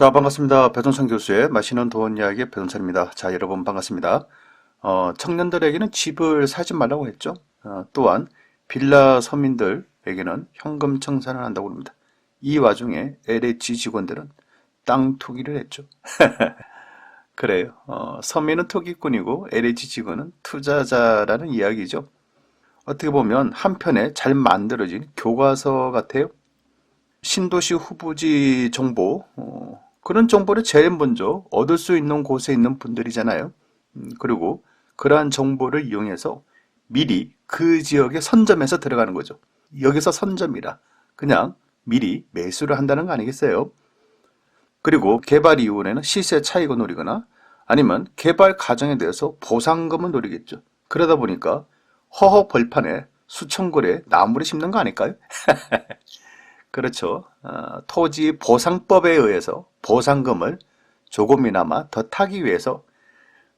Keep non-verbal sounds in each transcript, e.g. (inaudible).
자, 반갑습니다. 배동찬 교수의 맛있는 돈 이야기 배동찬입니다. 자, 여러분 반갑습니다. 어, 청년들에게는 집을 사지 말라고 했죠. 어, 또한 빌라 서민들에게는 현금 청산을 한다고 합니다. 이 와중에 LH 직원들은 땅 투기를 했죠. (laughs) 그래요. 어, 서민은 투기꾼이고 LH 직원은 투자자라는 이야기죠. 어떻게 보면 한편에 잘 만들어진 교과서 같아요. 신도시 후보지 정보, 어, 그런 정보를 제일 먼저 얻을 수 있는 곳에 있는 분들이잖아요. 음, 그리고 그러한 정보를 이용해서 미리 그 지역에 선점해서 들어가는 거죠. 여기서 선점이라 그냥 미리 매수를 한다는 거 아니겠어요? 그리고 개발 이후에는 시세 차익을 노리거나 아니면 개발 과정에 대해서 보상금을 노리겠죠. 그러다 보니까 허허 벌판에 수천 그루의 나무를 심는 거 아닐까요? (laughs) 그렇죠. 어, 토지 보상법에 의해서 보상금을 조금이나마 더 타기 위해서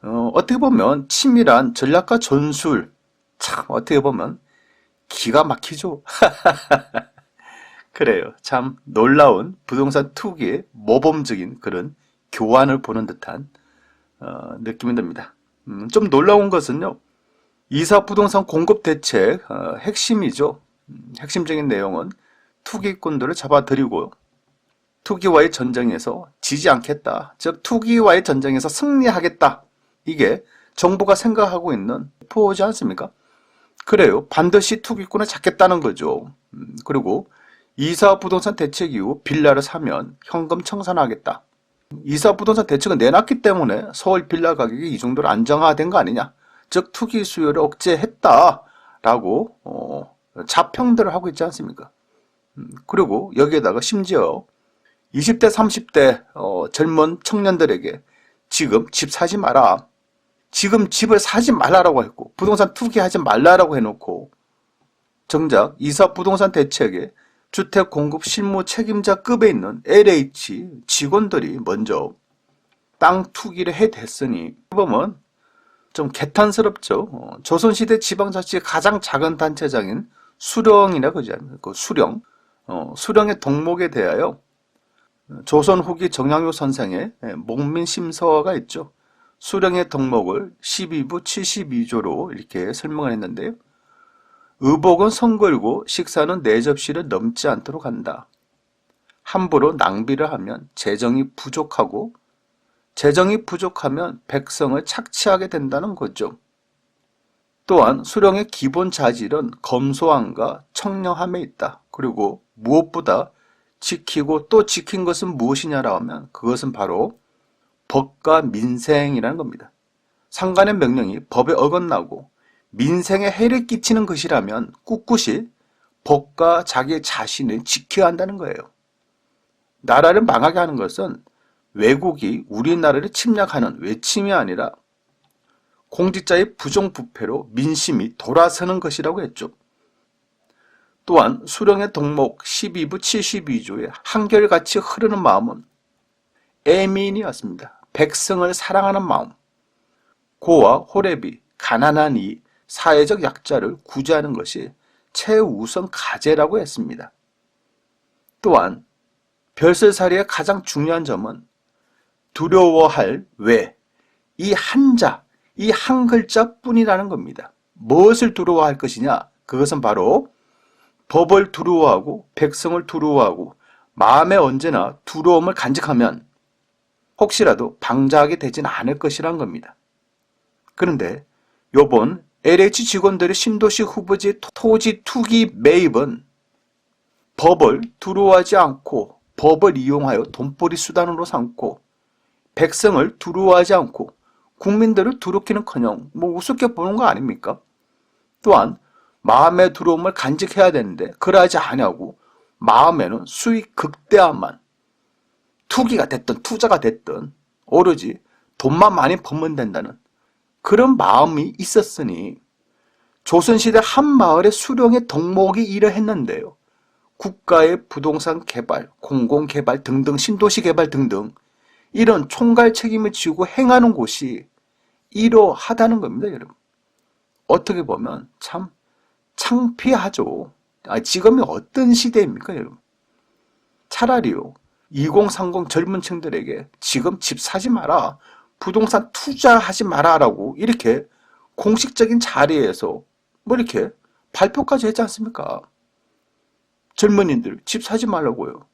어, 어떻게 보면 치밀한 전략과 전술 참 어떻게 보면 기가 막히죠. (laughs) 그래요. 참 놀라운 부동산 투기의 모범적인 그런 교환을 보는 듯한 어, 느낌이 듭니다. 음, 좀 놀라운 것은요. 이사 부동산 공급 대책 어, 핵심이죠. 음, 핵심적인 내용은 투기꾼들을 잡아들이고 투기와의 전쟁에서 지지 않겠다. 즉 투기와의 전쟁에서 승리하겠다. 이게 정부가 생각하고 있는 포지 않습니까? 그래요. 반드시 투기꾼을 잡겠다는 거죠. 음, 그리고 이사 부동산 대책 이후 빌라를 사면 현금 청산하겠다. 이사 부동산 대책은 내놨기 때문에 서울 빌라 가격이 이 정도로 안정화된 거 아니냐. 즉 투기 수요를 억제했다라고 어, 자평들을 하고 있지 않습니까? 음, 그리고 여기에다가 심지어 20대, 30대 어, 젊은 청년들에게 지금 집 사지 마라. 지금 집을 사지 말라라고 했고 부동산 투기하지 말라라고 해놓고 정작 이사 부동산 대책에 주택 공급 실무 책임자급에 있는 LH 직원들이 먼저 땅 투기를 해댔으니 보면 좀 개탄스럽죠. 어, 조선시대 지방자치의 가장 작은 단체장인 수령이라 그러지 않나요? 그 수령. 어, 수령의 덕목에 대하여 조선 후기 정양요 선생의 예, 목민심서가 있죠. 수령의 덕목을 12부 72조로 이렇게 설명을 했는데요. 의복은 성걸고 식사는 네 접시를 넘지 않도록 한다. 함부로 낭비를 하면 재정이 부족하고 재정이 부족하면 백성을 착취하게 된다는 거죠. 또한 수령의 기본 자질은 검소함과 청량함에 있다. 그리고 무엇보다 지키고 또 지킨 것은 무엇이냐라 하면 그것은 바로 법과 민생이라는 겁니다. 상관의 명령이 법에 어긋나고 민생에 해를 끼치는 것이라면 꿋꿋이 법과 자기 자신을 지켜야 한다는 거예요. 나라를 망하게 하는 것은 외국이 우리나라를 침략하는 외침이 아니라 공직자의 부정부패로 민심이 돌아서는 것이라고 했죠. 또한 수령의 덕목 12부 72조에 한결같이 흐르는 마음은 애민이었습니다. 백성을 사랑하는 마음. 고와 호랩이 가난한 이 사회적 약자를 구제하는 것이 최우선 과제라고 했습니다. 또한 별세살이의 가장 중요한 점은 두려워할 왜, 이 한자, 이 한 글자뿐이라는 겁니다. 무엇을 두려워할 것이냐? 그것은 바로 법을 두려워하고 백성을 두려워하고 마음에 언제나 두려움을 간직하면 혹시라도 방자하게 되진 않을 것이란 겁니다. 그런데 요번 LH 직원들의 신도시 후보지 토지 투기 매입은 법을 두려워하지 않고 법을 이용하여 돈벌이 수단으로 삼고 백성을 두려워하지 않고 국민들을 두렵기는커녕 뭐 우습게 보는 거 아닙니까? 또한 마음의 두려움을 간직해야 되는데 그러하지 않냐고 마음에는 수익 극대화만 투기가 됐든 투자가 됐든 오로지 돈만 많이 벌면 된다는 그런 마음이 있었으니 조선시대 한 마을의 수령의 덕목이 이러했는데요. 국가의 부동산 개발, 공공개발 등등 신도시 개발 등등 이런 총괄 책임을 지고 행하는 곳이 이러하다는 겁니다, 여러분. 어떻게 보면 참 창피하죠. 아, 지금이 어떤 시대입니까, 여러분? 차라리요. 2030 젊은 층들에게 지금 집 사지 마라. 부동산 투자하지 마라라고 이렇게 공식적인 자리에서 뭐 이렇게 발표까지 했지 않습니까? 젊은이들 집 사지 말라고요.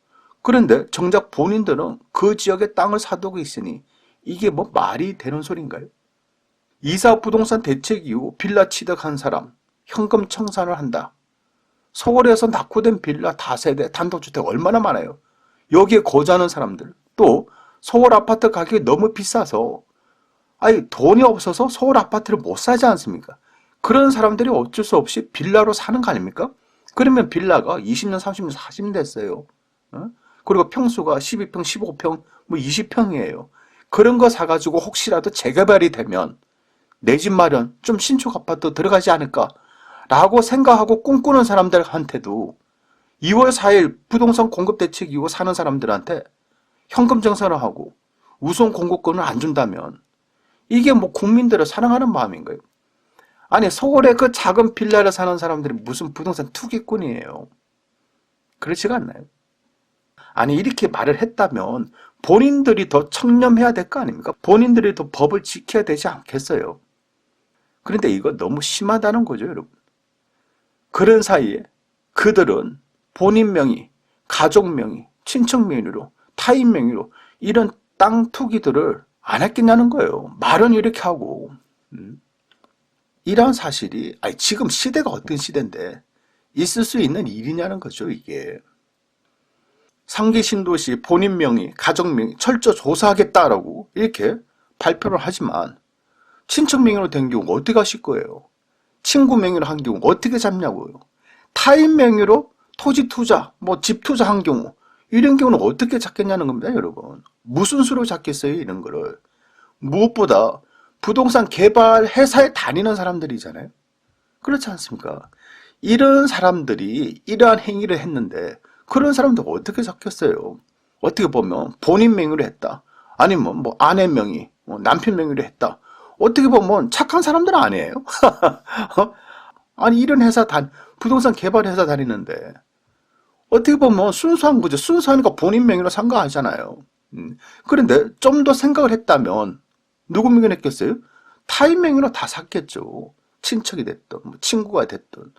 그런데 정작 본인들은 그 지역에 땅을 사두고 있으니 이게 뭐 말이 되는 소린가요? 이사 부동산 대책 이후 빌라 취득한 사람 현금 청산을 한다. 서울에서 낙후된 빌라 다세대 단독주택 얼마나 많아요? 여기에 거주하는 사람들 또 서울 아파트 가격이 너무 비싸서 아니 돈이 없어서 서울 아파트를 못 사지 않습니까? 그런 사람들이 어쩔 수 없이 빌라로 사는 거 아닙니까? 그러면 빌라가 20년, 30년, 40년 됐어요. 어? 그리고 평수가 12평, 15평, 뭐 20평이에요. 그런 거 사가지고 혹시라도 재개발이 되면 내 집 마련, 좀 신축 아파트 들어가지 않을까? 라고 생각하고 꿈꾸는 사람들한테도 2월 4일 부동산 공급 대책 이후 사는 사람들한테 현금 정산을 하고 우선 공급권을 안 준다면 이게 뭐 국민들을 사랑하는 마음인 가요? 아니 서울의 그 작은 빌라를 사는 사람들이 무슨 부동산 투기꾼이에요. 그렇지가 않나요? 아니 이렇게 말을 했다면 본인들이 더 청렴해야 될 거 아닙니까? 본인들이 더 법을 지켜야 되지 않겠어요? 그런데 이거 너무 심하다는 거죠, 여러분. 그런 사이에 그들은 본인 명의, 가족 명의, 친척 명의로, 타인 명의로 이런 땅 투기들을 안 했겠냐는 거예요. 말은 이렇게 하고. 음. 이런 사실이 아니 지금 시대가 어떤 시대인데 있을 수 있는 일이냐는 거죠, 이게. 상기 신도시 본인 명의, 가족 명의 철저 조사하겠다라고 이렇게 발표를 하지만 친척 명의로 된 경우 어떻게 하실 거예요? 친구 명의로 한 경우 어떻게 잡냐고요? 타인 명의로 토지 투자, 뭐 집 투자 한 경우 이런 경우는 어떻게 잡겠냐는 겁니다, 여러분. 무슨 수로 잡겠어요, 이런 거를. 무엇보다 부동산 개발 회사에 다니는 사람들이잖아요. 그렇지 않습니까? 이런 사람들이 이러한 행위를 했는데 그런 사람들 어떻게 잡겠어요? 어떻게 보면 본인 명의로 했다. 아니면 뭐 아내 명의, 뭐 남편 명의로 했다. 어떻게 보면 착한 사람들 아니에요? (laughs) 어? 아니 이런 회사 단 부동산 개발 회사 다니는데 어떻게 보면 순수한 거죠. 순수하니까 본인 명의로 산 거 아니잖아요. 음. 그런데 좀 더 생각을 했다면 누구 명의로 했겠어요? 타인 명의로 다 샀겠죠. 친척이 됐든 뭐 친구가 됐든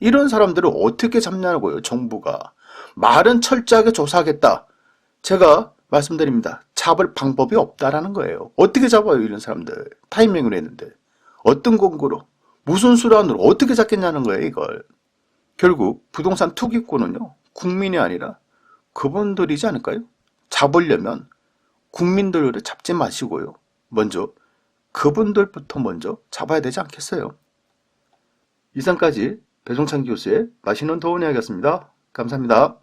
이런 사람들을 어떻게 잡냐고요. 정부가 말은 철저하게 조사하겠다. 제가 말씀드립니다. 잡을 방법이 없다라는 거예요. 어떻게 잡아요 이런 사람들 명의로 했는데 어떤 근거로 무슨 수단으로 어떻게 잡겠냐는 거예요 이걸. 결국 부동산 투기꾼은요 국민이 아니라 그분들이지 않을까요? 잡으려면 국민들을 잡지 마시고요. 먼저 그분들부터 먼저 잡아야 되지 않겠어요? 이상까지 배종찬 교수의 맛있는 도움이었습니다. 감사합니다.